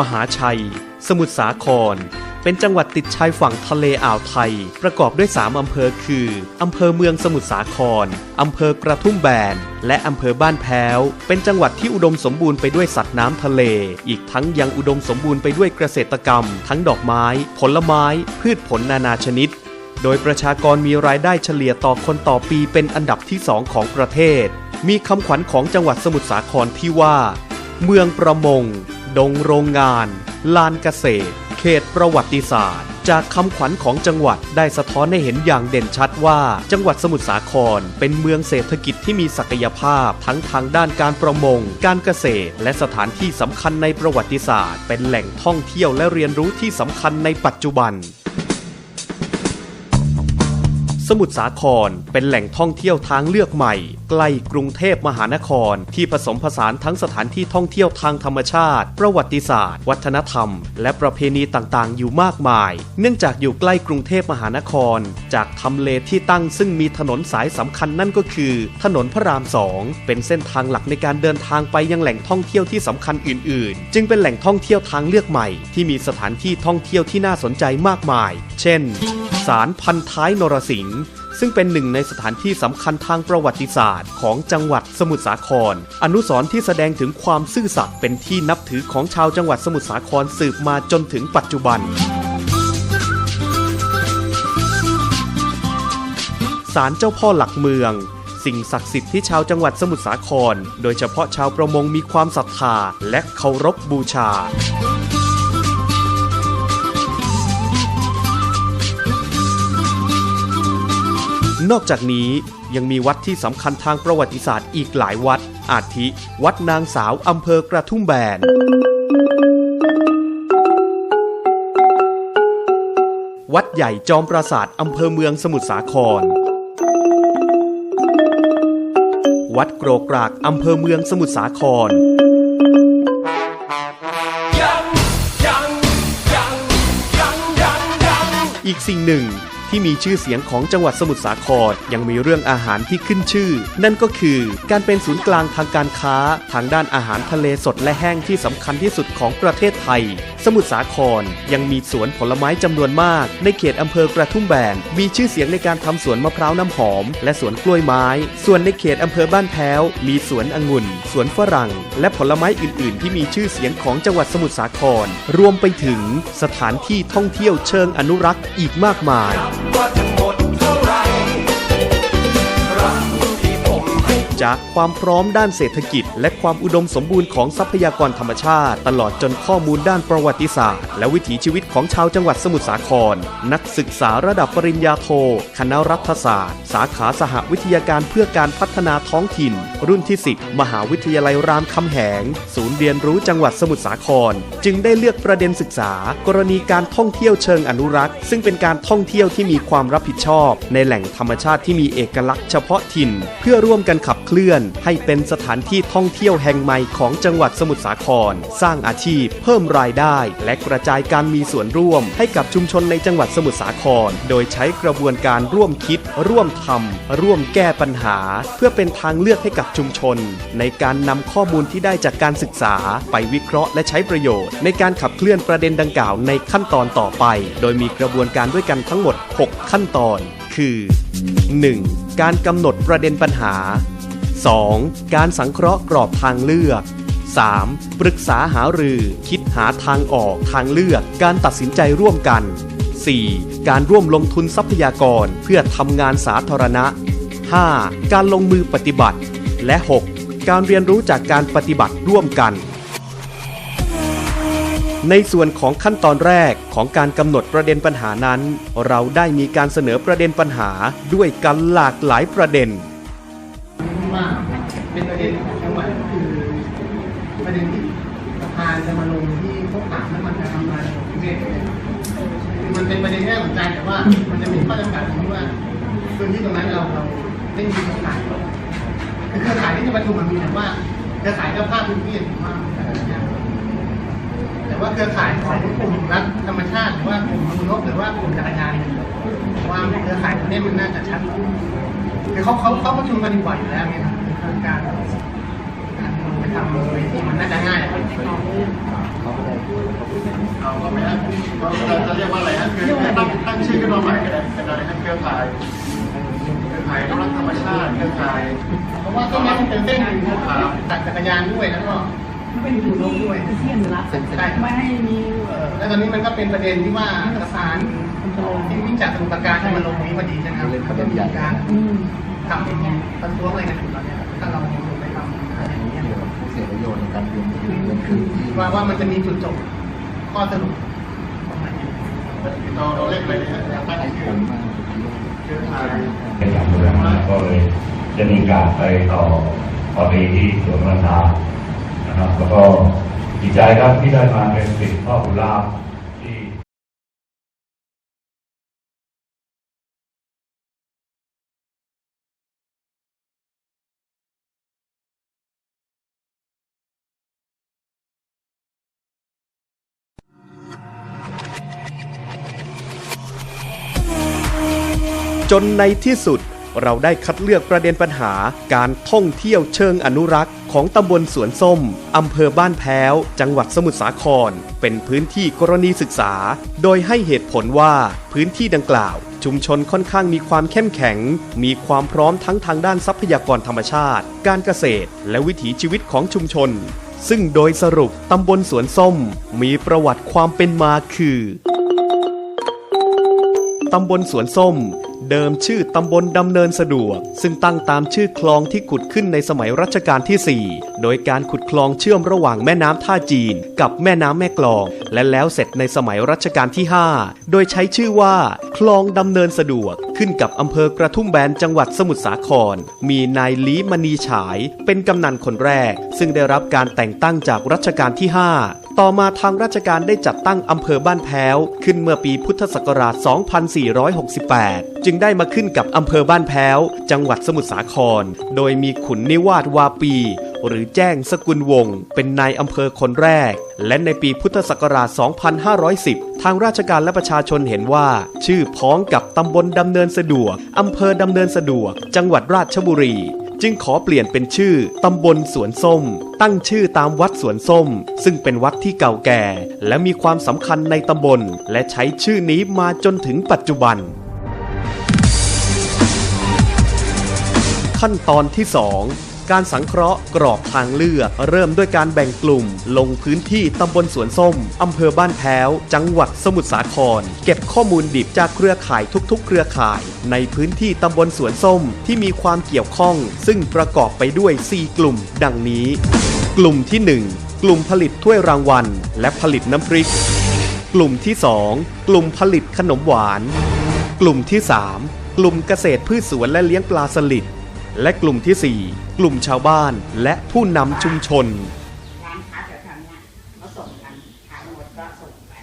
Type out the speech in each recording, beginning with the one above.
มหาชัย สมุทรสาคร เป็นจังหวัดติดชายฝั่งทะเลอ่าวไทย ประกอบด้วย 3 อำเภอคือ อำเภอเมืองสมุทรสาคร อำเภอกระทุ่มแบน และอำเภอบ้านแพ้ว เป็นจังหวัดที่อุดมสมบูรณ์ไปด้วยสัตว์น้ำทะเล อีกทั้งยังอุดมสมบูรณ์ไปด้วยเกษตรกรรม ทั้งดอกไม้ ผลไม้ พืชผลนานาชนิดโดยประชากรมีรายได้เฉลี่ยต่อคนต่อปีเป็นอันดับที่2ของประเทศ มีคำขวัญของจังหวัดสมุทรสาครที่ว่า เมืองประมง ดงโรงงาน ลานเกษตร เขตประวัติศาสตร์ จากคำขวัญของจังหวัดได้สะท้อนให้เห็นอย่างเด่นชัดว่า จังหวัดสมุทรสาคร เป็นเมืองเศรษฐกิจที่มีศักยภาพ ทั้งทางด้านการประมง การเกษตร และสถานที่สำคัญในประวัติศาสตร์ เป็นแหล่งท่องเที่ยวและเรียนรู้ที่สำคัญในปัจจุบันสมุทรสาครเป็นแหล่งท่องเที่ยวทางเลือกใหม่ กล้กรุงเทพมหานคร ที่ผสมผสานทั้งสถานที่ท่องเที่ยวทางธรรมชาติ ประวัติศาสตร์ วัฒนธรรม และประเพณีต่างๆ อยู่มากมาย เนื่องจากอยู่ใกล้กรุงเทพมหานคร จากทำเลที่ตั้งซึ่งมีถนนสายสำคัญนั่นก็คือ ถนนพระรามสองเป็นเส้นทางหลักในการเดินทางไปยังแหล่งท่องเที่ยวที่สำคัญอื่น ๆ จึงเป็นแหล่งท่องเที่ยวทางเลือกใหม่ ที่มีสถานที่ท่องเที่ยวที่น่าสนใจมากมาย เช่น ศาลพันท้ายนรสิงห์ ซึ่งเป็นหนึ่งในสถานที่สำคัญทางประวัติศาสตร์ ของจังหวัดสมุทรสาคร อนุสรณ์ที่แสดงถึงความซื่อสัตย์เป็นที่นับถือของชาวจังหวัดสมุทรสาครสืบมาจนถึงปัจจุบันศาลเจ้าพ่อหลักเมือง สิ่งศักดิ์สิทธิ์ที่ชาวจังหวัดสมุทรสาคร โดยเฉพาะชาวประมงมีความศรัทธาและเคารพบูชา นอกจากนี้ยังมีวัดที่สำคัญทางประวัติศาสตร์อีกหลายวัด อาทิ วัดนางสาวอำเภอกระทุ่มแบน วัดใหญ่จอมปราสาทอำเภอเมืองสมุทรสาคร วัดโกรกรากอำเภอเมืองสมุทรสาครอีกสิ่งหนึ่ง ที่มีชื่อเสียงของจังหวัดสมุทรสาครยังมีเรื่องอาหารที่ขึ้นชื่อ นั่นก็คือการเป็นศูนย์กลางทางการค้า ทางด้านอาหารทะเลสดและแห้งที่สำคัญที่สุดของประเทศไทยสมุทรสาครยังมีสวนผลไม้จำนวนมาก ในเขตอำเภอกระทุ่มแบน มีชื่อเสียงในการทำสวนมะพร้าวน้ำหอม และสวนกล้วยไม้ ส่วนในเขตอำเภอบ้านแพ้ว มีสวนองุ่น สวนฝรั่ง และผลไม้อื่น ๆ ที่มีชื่อเสียงของจังหวัดสมุทรสาคร รวมไปถึงสถานที่ท่องเที่ยวเชิงอนุรักษ์อีกมากมาย จากความพร้อมด้านเศรษฐกิจ และความอุดมสมบูรณ์ของทรัพยากรธรรมชาติ ตลอดจนข้อมูลด้านประวัติศาสตร์ และวิถีชีวิตของชาวจังหวัดสมุทรสาคร นักศึกษาระดับปริญญาโท คณะรัฐศาสตร์ สาขาสหวิทยาการเพื่อการพัฒนาท้องถิ่น รุ่นที่ 10 มหาวิทยาลัยรามคำแหง ศูนย์เรียนรู้จังหวัดสมุทรสาคร จึงได้เลือกประเด็นศึกษา กรณีการท่องเที่ยวเชิงอนุรักษ์ ซึ่งเป็นการท่องเที่ยวที่มีความรับผิดชอบ ในแหล่งธรรมชาติที่มีเอกลักษณ์เฉพาะถิ่น เพื่อร่วมกันขับเคลื่อนให้เป็นสถานที่ท่องเที่ยวแห่งใหม่ของจังหวัดสมุทรสาคร สร้างอาชีพ เพิ่มรายได้ และกระจายการมีส่วนร่วม ให้กับชุมชนในจังหวัดสมุทรสาคร โดยใช้กระบวนการร่วมคิด ร่วมทำร่วมแก้ปัญหา เพื่อเป็นทางเลือกให้กับชุมชน ในการนำข้อมูลที่ได้จากการศึกษา ไปวิเคราะห์และใช้ประโยชน์ ในการขับเคลื่อนประเด็นดังกล่าวในขั้นตอนต่อไป โดยมีกระบวนการด้วยกันทั้งหมด 6 ขั้นตอน คือ 1. การกำหนดประเด็นปัญหา 2. การสังเคราะห์กรอบทางเลือก 3. ปรึกษาหารือ คิดหาทางออกทางเลือก การตัดสินใจร่วมกัน 4. การร่วมลงทุนทรัพยากรเพื่อทำงานสาธารณะ 5. การลงมือปฏิบัติ และ 6. การเรียนรู้จากการปฏิบัติร่วมกัน ในส่วนของขั้นตอนแรกของการกำหนดประเด็นปัญหานั้น เราได้มีการเสนอประเด็นปัญหาด้วยกันหลากหลายประเด็น ว่าเป็นประเด็นของจังหวัดก็คือประเด็นที่สภาจะมาลงที่พวกถามแล้วมันจะทำลายระบบนิเวศเนี่ยคือมันเป็นประเด็นที่สนใจแต่ว่ามันจะมีข้อจำกัดตรงที่ว่าพื้นที่ตรงนั้นเราเราไม่มีเครือข่ายคือเครือข่ายที่จะประชุมมันมีแต่ว่าเครือข่ายเจ้าภาพพื้นที่ถือว่าแต่ว่าเครือข่ายของกลุ่มรัฐธรรมชาติหรือว่ากลุ่มมนุษย์หรือว่ากลุ่มจักรยานว่าเครือข่ายตรงนี้มันน่าจะชัดคือเขาเขาเขาประชุมกันบ่อยอยู่แล้วไงค รับคือการการลงไปทำเลยที่มันน่าจะง่ายนะครับเราก็ไม่ได้เราจะเรียกว่าอะไรฮะคือตั้งตั้งชื่อขึ้นมาใหม่ก็ได้เป็นอะไรนะเครือข่ายเครือข่ายรักธรรมชาติเครือข่ายเพราะว่าต้นไม้มันเป็นเส้นเครือข่ายตัดจักรยานด้วยแล้วก็เป็นอยู่ลงด้วยใช่ไม่ให้มีแล้วตอนนี้มันก็เป็นประเด็นที่ว่าสะพานที่วิ่งจากสมุทรปราการให้มันลงตรงนี้พอดีใช่ไหมครับเขา จะมีการทำประท้วงอะไรกันอยู่ตอนเนี้ยถ้าเราลงไปทำอะไรอย่างเงี้ยเสียประโยชน์ในการเรียนที่เรียนคือที่ว่าว่ามันจะมีจุดจบข้อสรุปเราเราเล่นไปเนี่ยตั้งชื่ผอมมาเครือข่ายในการเมืองนะก็เลยจะมีการไปต่อตอนนี้ที่สวนมะนาวนะครับ แล้วก็ดีใจครับที่ได้มาเป็นสิทธิ์พ่อบุญลา จนในที่สุด เราได้คัดเลือกประเด็นปัญหาการท่องเที่ยวเชิงอนุรักษ์ ของตำบลสวนส้ม อำเภอบ้านแพ้ว จังหวัดสมุทรสาคร เป็นพื้นที่กรณีศึกษา โดยให้เหตุผลว่าพื้นที่ดังกล่าว ชุมชนค่อนข้างมีความเข้มแข็ง มีความพร้อมทั้งทางด้านทรัพยากรธรรมชาติ การเกษตร และวิถีชีวิตของชุมชน ซึ่งโดยสรุปตำบลสวนส้ม มีประวัติความเป็นมาคือตำบลสวนส้ม เดิมชื่อตำบลดำเนินสะดวก ซึ่งตั้งตามชื่อคลองที่ขุดขึ้นในสมัยรัชกาลที่ 4 โดยการขุดคลองเชื่อมระหว่างแม่น้ำท่าจีน กับแม่น้ำแม่กลอง และแล้วเสร็จในสมัยรัชกาลที่ 5 โดยใช้ชื่อว่า คลองดำเนินสะดวก ขึ้นกับอำเภอกระทุ่มแบนจังหวัดสมุทรสาคร มีนายลีมณีฉาย เป็นกำนันคนแรก ซึ่งได้รับการแต่งตั้งจากรัชกาลที่ 5 ต่อมาทางราชการได้จัดตั้งอำเภอบ้านแพ้ว ขึ้นเมื่อปีพุทธศักราช 2468 จึงได้มาขึ้นกับอำเภอบ้านแพ้ว จังหวัดสมุทรสาคร โดยมีขุนนิวาสวาปี หรือแจ้งสกุลวงศ์เป็นนายอำเภอคนแรก และในปีพุทธศักราช 2510 ทางราชการและประชาชนเห็นว่า ชื่อพ้องกับตำบลดำเนินสะดวกอำเภอดำเนินสะดวก จังหวัดราชบุรี จึงขอเปลี่ยนเป็นชื่อตำบลสวนส้ม ตั้งชื่อตามวัดสวนส้ม ซึ่งเป็นวัดที่เก่าแก่ และมีความสำคัญในตำบล และใช้ชื่อนี้มาจนถึงปัจจุบัน ขั้นตอนที่ 2 การสังเคราะห์กรอบทางเลือก เริ่มด้วยการแบ่งกลุ่ม ลงพื้นที่ตำบลสวนส้มอำเภอบ้านแพ้ว จังหวัดสมุทรสาคร เก็บข้อมูลดิบจากเครือข่ายทุกๆ เครือข่าย ในพื้นที่ตำบลสวนส้มที่มีความเกี่ยวข้อง ซึ่งประกอบไปด้วย 4 กลุ่ม ดังนี้ กลุ่มที่ 1 กลุ่มผลิตถ้วยรางวัล และผลิตน้ำพริก กลุ่มที่ 2 กลุ่มผลิตขนมหวาน กลุ่มที่ 3 กลุ่มเกษตรพืชสวนและเลี้ยงปลาสลิด และกลุ่มที่ 4 กลุ่มชาวบ้านและผู้นำชุมชน ร้านค้าแถวๆเนี้ยเขาส่งกันขายหมดก็ส่งไป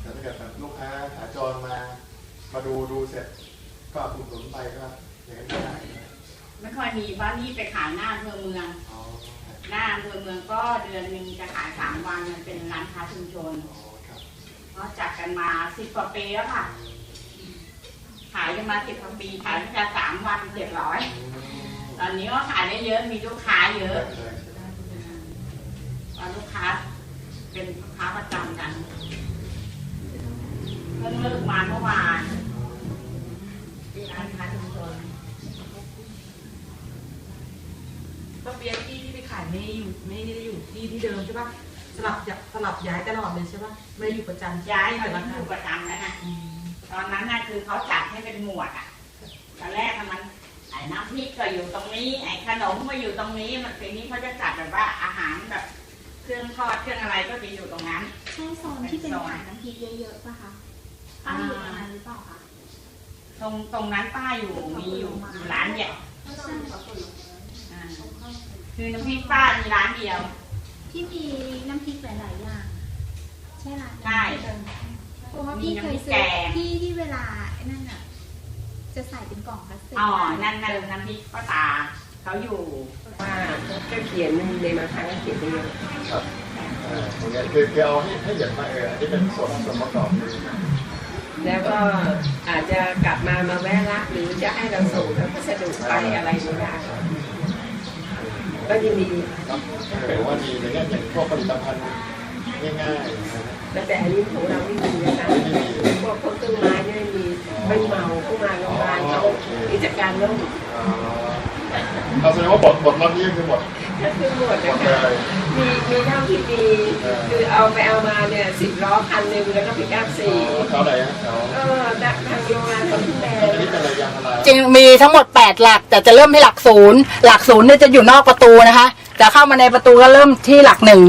แต่ถ้าเกิดแบบลูกค้าขาจรมา มาดูดูเสร็จก็อุดหนุนไปก็อย่างนั้นก็ได้นะไม่ค่อยมีบ้านนี้ไปขายหน้าอำเภอเมือง อ๋อหน้าอำเภอเมืองก็เดือนหนึ่งจะขายสามวันมันเป็นร้านค้าชุมชนอ๋อครับเขาจัดกันมาสิบกว่าปีแล้วค่ะขายกันมาสิบกว่าปีขายตั้งแต่สามวันเจ็ดร้อยตอนนี้ก็ขายได้เยอะมีลูกค้าเยอะใช่ใช่ว่าลูกค้าเป็นลูกค้าประจำกันเพิ่งเลิกมาเมื่อวานที่ร้านค้าชุมชนป้าเปียกที่ที่ไปขายไม่อยู่ไม่ได้อยู่ที่ที่เดิมใช่ปะสลับยสลับย้ายตลอดเลยใช่ปะไม่ได้อยู่ประจำย้ายแต่มาละที่อครั้งยู่ประจำแล้วนะอืม ตอนนั้นน่ะคือเขาจัดให้เป็นหมวดอะตอนแรกน่ะมันไอ้น้ำพริกก็อยู่ตรงนี้ ไอ้ขนมมาอยู่ตรงนี้ มันทีนี้เขาจะจัดแบบว่าอาหารแบบเครื่องทอดเครื่องอะไรก็จะอยู่ตรงนั้น ใช่โซนที่เป็นขายน้ำพริกเยอะๆป่ะคะป้าอยู่ตรงนั้นหรือเปล่าคะตรงตรงนั้นป้าอยู่มีอยู่อยู่ร้านเดียวใช่อ่าคือน้ำพริกป้ามีร้านเดียว ที่มีน้ำพริกหลายๆอย่างใช่ร้านนั้นใช่ เพราะว่าพี่เคยซื้มีอน้ำพริกแกงที่ที่เวลาไอ้นั่นอะจะใส่เป็นกล่องพลาสติกอ๋อ นั่นนั่นน้ำพริกป้าตาเขาอยู่ว่าก็เขียนในมาทางก็เขียนได้เยอะครับเอออย่างเงี้ยคือคือเอาให้ให้เห็นว่าเอออันนี้เป็นส่วนส่วนประกอบคือแล้วก็อาจจะกลับมามาแวะรับหรือจะให้เราส่งแล้วก็สะดวกไปอะไรไม่ได้เก็ยินดีครับหรือว่ามีในเรื่องอย่างพวกผลิตภัณฑ์ง่ายๆนะฮะ แต่แต่อันนี้ของเราไม่มีนะคะพวกพวกต้นไม้เนี่ยไม่มีไม่เมาเข้ามาโรงงานเขากิจการเริ่มอ๋อเราแสดงว่าบทบทรอบนี้คือบทก็คือหมดบนะทเลคะยมีมีเท่าที่มีคือเอาไปเอามาเนี่ยสิบล้อคันหนึ่งแล้วก็ปิกอัพสี่แถวไหนฮะแถวเออทางโรงงานต้นแดงอันนี้เป็นอะไรยางพาราจริงมีทั้งหมด 8 หลัก แต่จะเริ่มที่หลักศูนย์หลักศูนย์เนี่ยจะอยู่นอกประตูนะคะ จะเข้ามาในประตูก็เริ่มที่หลักหนึ่ง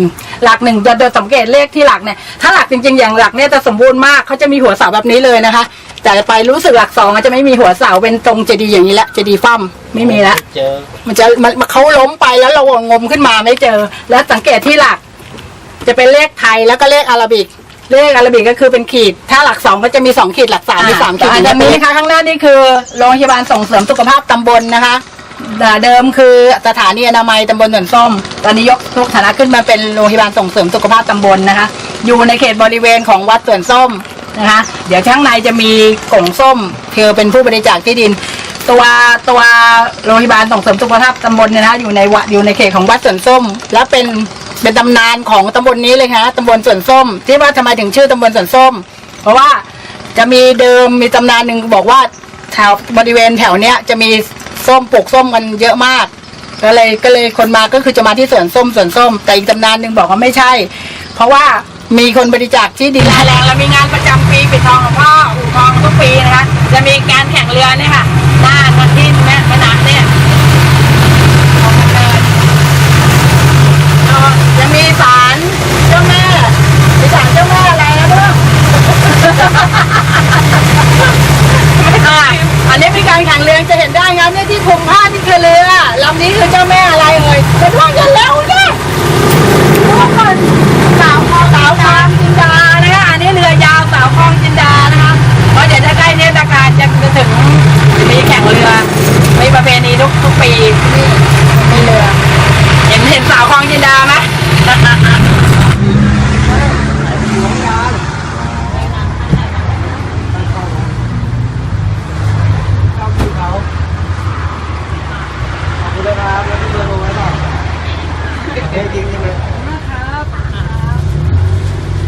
หลักหนึ่งจะโดยสังเกตเลขที่หลักเนี่ยถ้าหลักจริง ๆ อย่างหลักเนี่ยจะสมบูรณ์มากเขาจะมีหัวเสาแบบนี้เลยนะคะ แต่ไปรู้สึกหลักสองอาจจะไม่มีหัวเสาเป็นตรงเจดีย์อย่างนี้ละเจดีย์ฟั่มไม่มีละเจอมันจะมันมันเขาล้มไปแล้วเรางมขึ้นมาไม่เจอ แล้วสังเกตที่หลัก จะเป็นเลขไทยแล้วก็เลขอาราบิกเลขอาราบิกก็คือเป็นขีด ถ้าหลักสองก็จะมีสองขีดหลักสามมีสามขีดอันนี้ค่ะข้างหน้านี่คือโรงพยาบาลส่งเสริมสุขภาพตำบลนะคะอ่า เดิมคือสถานีอนามัยตำบลหนวนส้ม ตอนนี้ยกทุกฐานะขึ้นมาเป็นโรงพยาบาลส่งเสริมสุขภาพตำบลนะคะ อยู่ในเขตบริเวณของวัดสวนส้มนะคะ เดี๋ยวข้างในจะมีกล่องส้มเธอเป็นผู้บริจาคที่ดิน ตัวตัวโรงพยาบาลส่งเสริมสุขภาพตำบลเนี่ยนะคะอยู่ในวัดอยู่ในเขตของวัดสวนส้ม และเป็นเป็นตำนานของตำบลนี้เลยค่ะตำบลสวนส้ม ที่ว่าทำไมถึงชื่อตำบลสวนส้ม เพราะว่าจะมีเดิมมีตำนานหนึ่งบอกว่าแถวบริเวณแถวเนี้ยจะมี ส้มปลูกส้มกันเยอะมากก็เลยก็เลยคนมาก็คือจะมาที่สวนส้มสวนส้ม แต่อีกตำนานหนึ่งบอกว่าไม่ใช่ เพราะว่ามีคนบริจาคที่ดินแรงแล้วมีงานประจำปีปิดทองของพ่ออู่ทองทุกปีนะคะจะมีการแข่งเรือเนี่ยค่ะหน้าทางที่แม่แม่น้ำเนี่ยของมันเดินเอ่อยังมีศาลเจ้าแม่มีศาลเจ้าแม่อะไรนะเพื่อน อันนี้มีการแข่งเรือจะเห็นได้ครับเนี่ยที่คลุมผ้าที่คือเรือลำนี้คือเจ้าแม่อะไรเอ่ยเป็นว่ากันแล้วเนี่ยทุกคนสาวคอสาวคลองจินดานะคะอันนี้เรือยาวสาวคลองจินดานะคะเพราะเดี๋ยวจะใกล้เทศกาลจะถึงมีแข่งเรือมีประเพณีทุกทุกปีที่มีเรือ เห็นเห็นสาวคลองจินดาไหม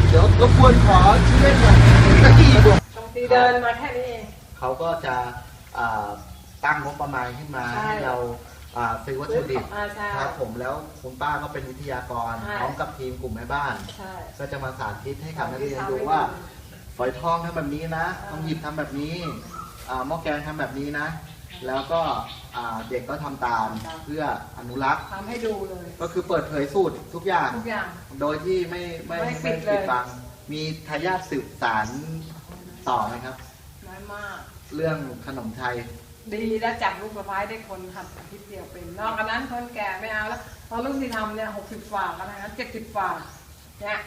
เดี๋ยวรบกวนขอชื่อเล่นหน่อยตะกี้บวก ตีเดินมาแค่นี้เอง เขาก็จะอ่าตั้งงบประมาณขึ้นมา ใช่ ให้เราอ่าซื้อวัตถุดิบ อ่าใช่ ครับผมแล้วคุณป้าก็เป็นวิทยากร ใช่ พร้อมกับทีมกลุ่มแม่บ้าน ใช่ ก็จะมาสาธิตให้กับนักเรียนสาธิตดูทำให้ว่าดูฝอยทองทำแบบนี้นะต้องหยิบทำแบบนี้อ่าหม้อแกงทำแบบนี้นะ แล้วก็อ่าเด็กก็ทำตามเพื่ออนุรักษ์ ทำให้ดูเลยก็คือเปิดเผยสูตรทุกอย่าง ทุกอย่าง โดยที่ไม่ไม่ไม่ปิไม่ดเลยปิดบัง มีทายาทสืบสารต่อไหมครับ น้อยมาก เรื่องขนมไทย ดีแล้วจับลูกสะพ้ายได้คนทำอาทิตย์เดียวเป็น นอกจากนั้นคนแก่ไม่เอาแล้วเพราะลูกที่ทำเนี่ยหกสิบฝ่าแล้วนะเจ็ดสิบฝ่าเนี่ย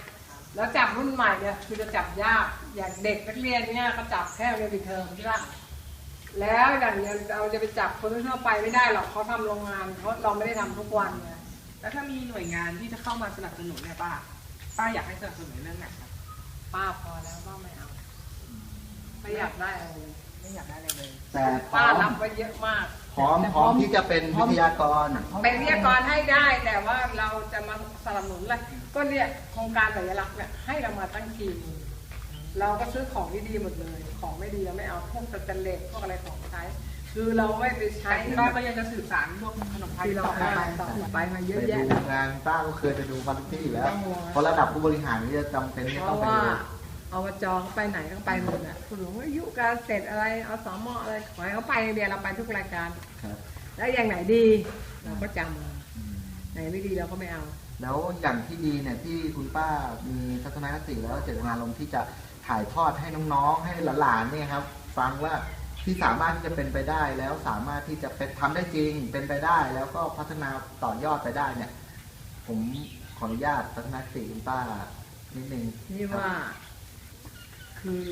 แล้วจับรุ่นใหม่เนี่ยคือจะจับยากอย่างเด็กนักเรียนเนี่ยก็จับแค่เรียนปิดเทอมใช่ปะแล้วอย่างเนี้ยเราจะไปจับคนทั่วไปไม่ได้หรอกเขาทำโรงงานเขาเราไม่ได้ทำทุกวันไงแล้วถ้ามีหน่วยงานที่จะเข้ามาสนับสนุนเนี่ยป้าป้าอยากให้สนับสนุนเรื่องไหนครับป้าพอแล้วป้าไม่เอาไม่อยากได้อะไรเลย ไม่อยากได้อะไรเลยแต่พร้ป้าอมรับไว้เยอะมาก พร้อมแต่พร้อมที่จะเป็นวิทยากร เป็นวิทยากรให้ได้แต่ว่าเราจะมาสนับสนุนอะไรก็เนี่ยโครงการสัญลักษณ์เนี่ยให้เรามาตั้งทีมเราก็ซื้อของดีๆหมดเลย ของไม่ดีเราไม่เอาพวกสแตนเลสพวกอะไรของใช้ คือเราไม่ไปใช้แต่ที่ป้าก็ยังจะสื่อสารพวกขนมไทยที่เราต่อไปไปต่อไปมาเยอะไปแยะดูงานป้าก็เคยไปดูมาทุกที่อยู่แล้ว เพราะระดับผู้บริหารนี่จะจำเป็นที่เพต้องราะไปว่าดูเอาวจเขาไปไหนก็ไปหมดอะคุณหลวงอายุการเสร็จอะไรเอาสอมออะไรขอให้เขาไปเดียวเราไปทุกรายการครับแล้วอย่างไหนดีเราก็จำมาไหนไม่ดีเราก็ไม่เอา แล้วอย่างที่ดีเนี่ยที่คุณป้ามีทัศนคติแล้วเจตนารมณ์ที่จะถ่ายทอดให้น้องๆ ให้หลานๆเนี่ยครับ ฟังว่าที่สามารถที่จะเป็นไปได้แล้วสามารถที่จะเป็นทำได้จริงเป็นไปได้ แล้วก็พัฒนาต่อยอดไปได้เนี่ย ผมขออนุญาตทัศนคติคุณป้านิดนึงนี่ว่า คือ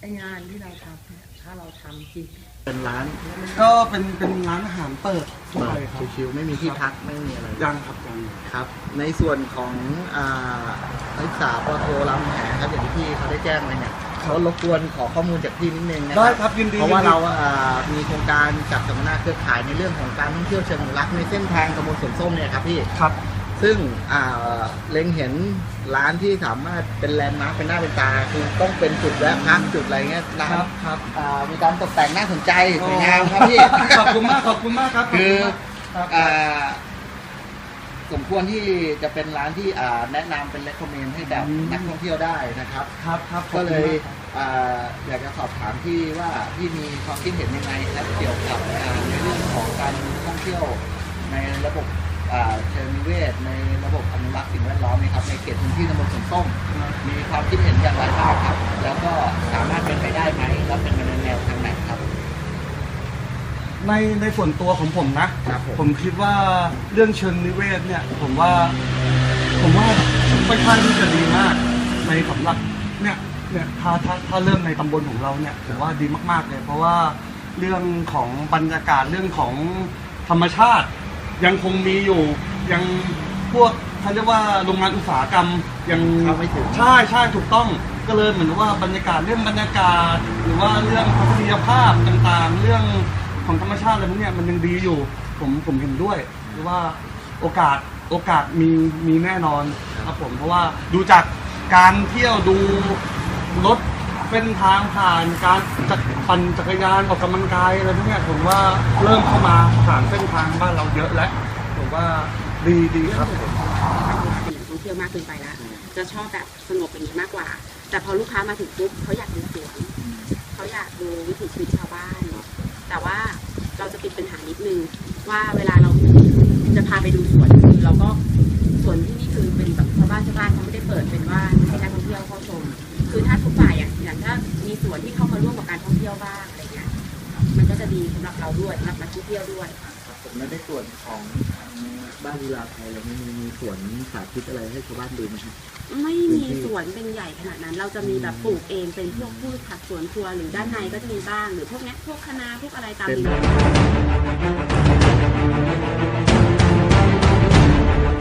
ไองานที่เราทำเนี่ยถ้าเราทำจริงเป็นร้านก็เป็นเป็นร้านอาหารเปิดทั่วเปิไปดครับชิวๆไม่มีที่พักไม่มีอะไรยังครับยังครับ ในส่วนของอ่านักศึกษาปอโทรามแหงครับอย่างที่พี่เขาได้แจ้งไว้เนี่ยเขารบกวนขอข้อมูลจากพี่นิดนึงนะได้ครับยินดีเพราะว่ายินดีเราอ่ามีโครงการจัดสัมมนาเครือข่ายในเรื่องของการท่องเที่ยวเชิงอนุรักษ์ในเส้นทางตำบลสวนส้มเนี่ยครับพี่ ครับ ซึ่งอ่าเล็งเห็นร้านที่สามารถเป็นแลนด์มาร์คเป็นหน้าเป็นตา คือต้องเป็นจุดแวะพักจุดอะไรเงี้ยร้านครับครับอ่ามีการตกแต่งน่าสนใจสวยงามครับพี่ขอบคุณมากขอบคุณมากครับคือครับอ่าสมควรที่จะเป็นร้านที่อ่าแนะนำเป็น recommend ให้กับนักท่องเที่ยวได้นะครับครับครับขอบก็คุณเลยมากอ่าอยากจะสอบถามที่ว่าที่มีความคิดเห็นยังไงครับเกี่ยวกับอ่าในเรื่องของการท่องเที่ยวในระบบอ่า เชิงนิเวศในระบบอนุรักษ์สิ่งแวดล้อมนะครับในเขตพื้นที่ตำบลสวนส้มมีความคิดเห็นอย่างไรบ้างครับ แล้วก็สามารถเป็นไปได้ไหมแล้วเป็นไปในแนวทางไหนครับ ในในส่วนตัวของผมนะครับผมผมคิดว่าเรื่องเชิงนิเวศเนี่ย ผมว่า ผมว่าค่อนข้างที่จะดีมาก ในสำหรับเนี่ยเนี่ยถ้าถ้าถ้าเรื่องในตำบลของเราเนี่ยผมว่าดีมาก ๆเลย เพราะว่าเรื่องของบรรยากาศเรื่องของธรรมชาติ ยังคงมีอยู่ ยังพวกเขาเรียกว่าโรงงานอุตสาหกรรมยังเข้าไม่ถึง ใช่ใช่ถูกต้องก็เลยเหมือนว่าบรรยากาศเรื่องบรรยากาศ หรือว่าเรื่องทัศนียภาพต่างๆ เรื่องของธรรมชาติอะไรพวกเนี้ยมันยังดีอยู่ ผมผมเห็นด้วยหรือว่าโอกาสโอกาสมีมีแน่นอนครับผมเพราะว่าดูจากการเที่ยวดูรถ เส้นทางผ่านการจักปั่นจักรยานออกกำลังกายอะไรพวกเนี้ยผมว่าเริ่มเข้ามาผ่านเส้นทางบ้านเราเยอะแล้วผมว่าดีดีครับท่องเที่ยวมากเกินไปแล้วจะชอบแบบสงบอย่างนี้มากกว่า แต่พอลูกค้ามาถึงปุ๊บเขาอยากดูสวนเขาอยากดูวิถีชีวิตชาวบ้าน แต่ว่าเราจะติดปัญหานิดนึงว่าเวลาเราจะพาไปดูสวนคือเราก็สวนที่นี่คือเป็นแบบชาวบ้านชาวบ้านเขาไม่ได้เปิดเป็นว่าให้นักท่องเที่ยวเข้าชม คือถ้าทุกฝ่ายอะอย่างถ้ามีสวนที่เข้ามาร่วมกับการท่องเที่ยวบ้างอะไรเงี้ยมันก็จะดีสำหรับเราด้วยสำหรับนักท่องเที่ยวด้วยผมและในส่วนของทางบ้านลีลาไทยเรามีมีสวนสาธิตอะไรให้ชาวบ้านดูไหมครับ ไม่มีสวนเป็นใหญ่ขนาดนั้น เราจะมีแบบปลูกเองเป็นพวกพืชผักสวนครัวหรือด้านในก็จะมีบ้างหรือพวกเนี้ยพวกคะน้าพวกอะไรตามเป็น นี้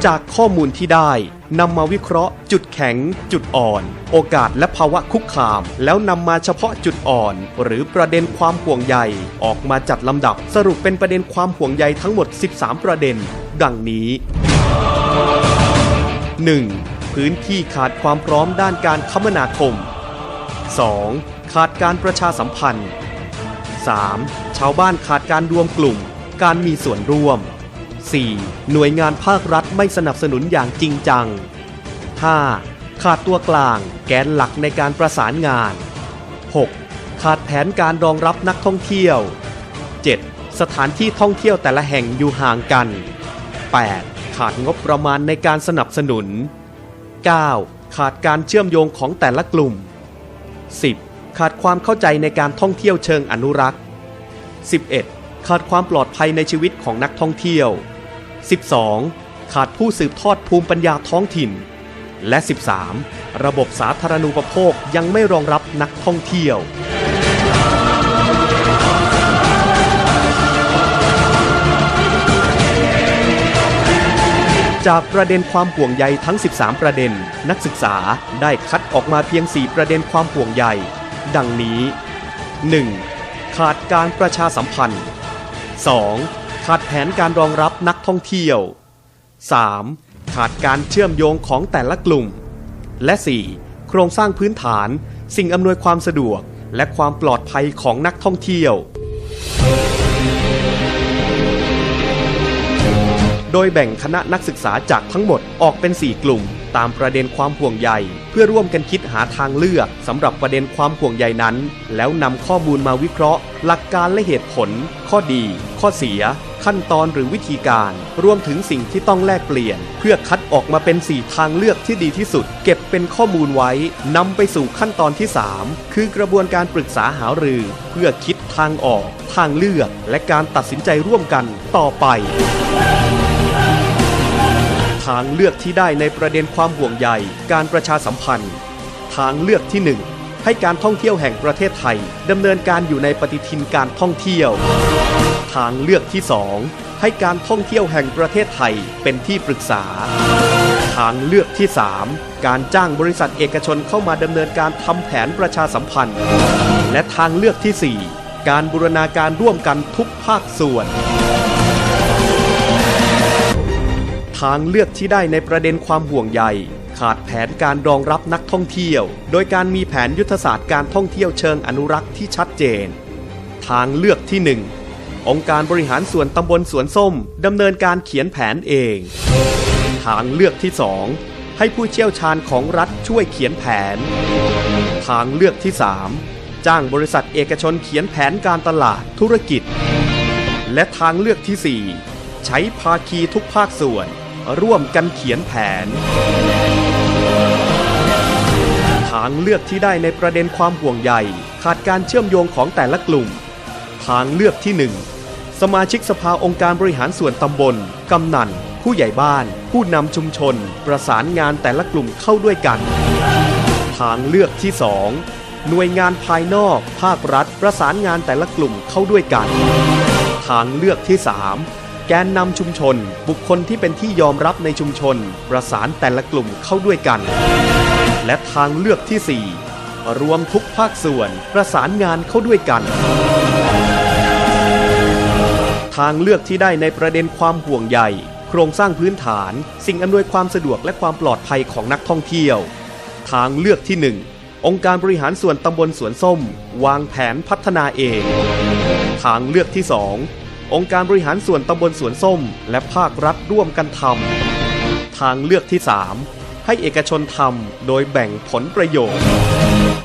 จากข้อมูลที่ได้ นำมาวิเคราะห์ จุดแข็ง จุดอ่อน โอกาสและภาวะคุกคาม แล้วนำมาเฉพาะจุดอ่อน หรือประเด็นความห่วงใยออกมาจัดลำดับ สรุปเป็นประเด็นความห่วงใยทั้งหมด 13 ประเด็น ดังนี้ 1. พื้นที่ขาดความพร้อมด้านการคมนาคม 2. ขาดการประชาสัมพันธ์ 3. ชาวบ้านขาดการรวมกลุ่ม การมีส่วนร่วม 4. หน่วยงานภาครัฐไม่สนับสนุนอย่างจริงจัง 5. ขาดตัวกลาง แกนหลักในการประสานงาน 6. ขาดแผนการรองรับนักท่องเที่ยว 7. สถานที่ท่องเที่ยวแต่ละแห่งอยู่ห่างกัน 8. ขาดงบประมาณในการสนับสนุน 9. ขาดการเชื่อมโยงของแต่ละกลุ่ม 10. ขาดความเข้าใจในการท่องเที่ยวเชิงอนุรักษ์ 11. ขาดความปลอดภัยในชีวิตของนักท่องเที่ยว 12. ขาดผู้สืบทอดภูมิปัญญาท้องถิ่น และ 13. ระบบสาธารณูปโภคยังไม่รองรับนักท่องเที่ยวจากประเด็นความห่วงใยทั้ง 13 ประเด็น นักศึกษาได้คัดออกมาเพียง 4 ประเด็นความห่วงใย ดังนี้ 1. ขาดการประชาสัมพันธ์ 2. ขาดแผนการรองรับนักท่องเที่ยว 3. ขาดการเชื่อมโยงของแต่ละกลุ่ม และ 4. โครงสร้างพื้นฐาน สิ่งอำนวยความสะดวก และความปลอดภัยของนักท่องเที่ยว โดยแบ่งคณะนักศึกษาจากทั้งหมดออกเป็น 4 กลุ่ม ตามประเด็นความห่วงใยเพื่อร่วมกันคิดหาทางเลือกสำหรับประเด็นความห่วงใยนั้น แล้วนำข้อมูลมาวิเคราะห์ หลักการและเหตุผล ข้อดี ข้อเสีย ขั้นตอนหรือวิธีการ รวมถึงสิ่งที่ต้องแลกเปลี่ยน เพื่อคัดออกมาเป็น 4 ทางเลือกที่ดีที่สุด เก็บเป็นข้อมูลไว้นำไปสู่ขั้นตอนที่ 3 คือกระบวนการปรึกษาหารือ เพื่อคิดทางออก ทางเลือก และการตัดสินใจร่วมกันต่อไปางเลือกที่ได้ในประเด็นความห่วงใยการประชาสัมพันธ์ ทางเลือกที่ 1 ให้การท่องเที่ยวแห่งประเทศไทยดำเนินการอยู่ในปฏิทินการท่องเที่ยว ทางเลือกที่ 2 ให้การท่องเที่ยวแห่งประเทศไทยเป็นที่ปรึกษา ทางเลือกที่ 3 การจ้างบริษัทเอกชนเข้ามาดำเนินการทำแผนประชาสัมพันธ์ และทางเลือกทีสี่4 การบูรณาการร่วมกันทุกภาคส่วน ทางเลือกที่ได้ในประเด็นความห่วงใย ขาดแผนการรองรับนักท่องเที่ยว โดยการมีแผนยุทธศาสตร์การท่องเที่ยวเชิงอนุรักษ์ที่ชัดเจน ทางเลือกที่ 1 องค์การบริหารส่วนตำบลสวนส้มดำเนินการเขียนแผนเอง ทางเลือกที่ 2 ให้ผู้เชี่ยวชาญของรัฐช่วยเขียนแผน ทางเลือกที่ 3 จ้างบริษัทเอกชนเขียนแผนการตลาดธุรกิจ และทางเลือกที่ 4 ใช้ภาคีทุกภาคส่วน ร่วมกันเขียนแผน ทางเลือกที่ได้ในประเด็นความห่วงใยขาดการเชื่อมโยงของแต่ละกลุ่ม ทางเลือกที่ 1 สมาชิกสภาองค์การบริหารส่วนตำบล กำนัน ผู้ใหญ่บ้าน ผู้นำชุมชน ประสานงานแต่ละกลุ่มเข้าด้วยกัน ทางเลือกที่ 2 หน่วยงานภายนอก ภาครัฐ ประสานงานแต่ละกลุ่มเข้าด้วยกัน ทางเลือกที่ 3 แกนนำชุมชน บุคคลที่เป็นที่ยอมรับในชุมชน ประสานแต่ละกลุ่มเข้าด้วยกัน และทางเลือกที่ 4 รวมทุกภาคส่วนประสานงานเข้าด้วยกัน ทางเลือกที่ได้ในประเด็นความห่วงใยโครงสร้างพื้นฐาน สิ่งอำนวยความสะดวกและความปลอดภัยของนักท่องเที่ยว ทางเลือกที่ 1 องค์การบริหารส่วนตำบลสวนส้ม วางแผนพัฒนาเอง ทางเลือกที่ 2 องค์การบริหารส่วนตำบลสวนส้ม และภาครัฐร่วมกันทำทางเลือกที่ 3 ให้เอกชนทำโดยแบ่งผลประโยชน์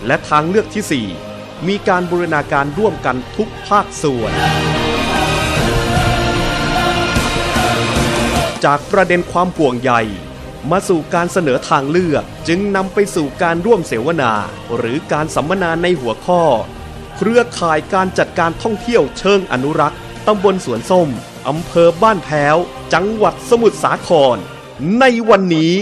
และทางเลือกที่ 4 มีการบูรณาการร่วมกันทุกภาคส่วน จากประเด็นความห่วงใยมาสู่การเสนอทางเลือกจึงนำไปสู่การร่วมเสวนา หรือการสัมมนาในหัวข้อ เครือข่ายการจัดการท่องเที่ยวเชิงอนุรักษ์ ตำบลสวนส้ม อำเภอบ้านแพ้ว จังหวัดสมุทรสาคร ในวันนี้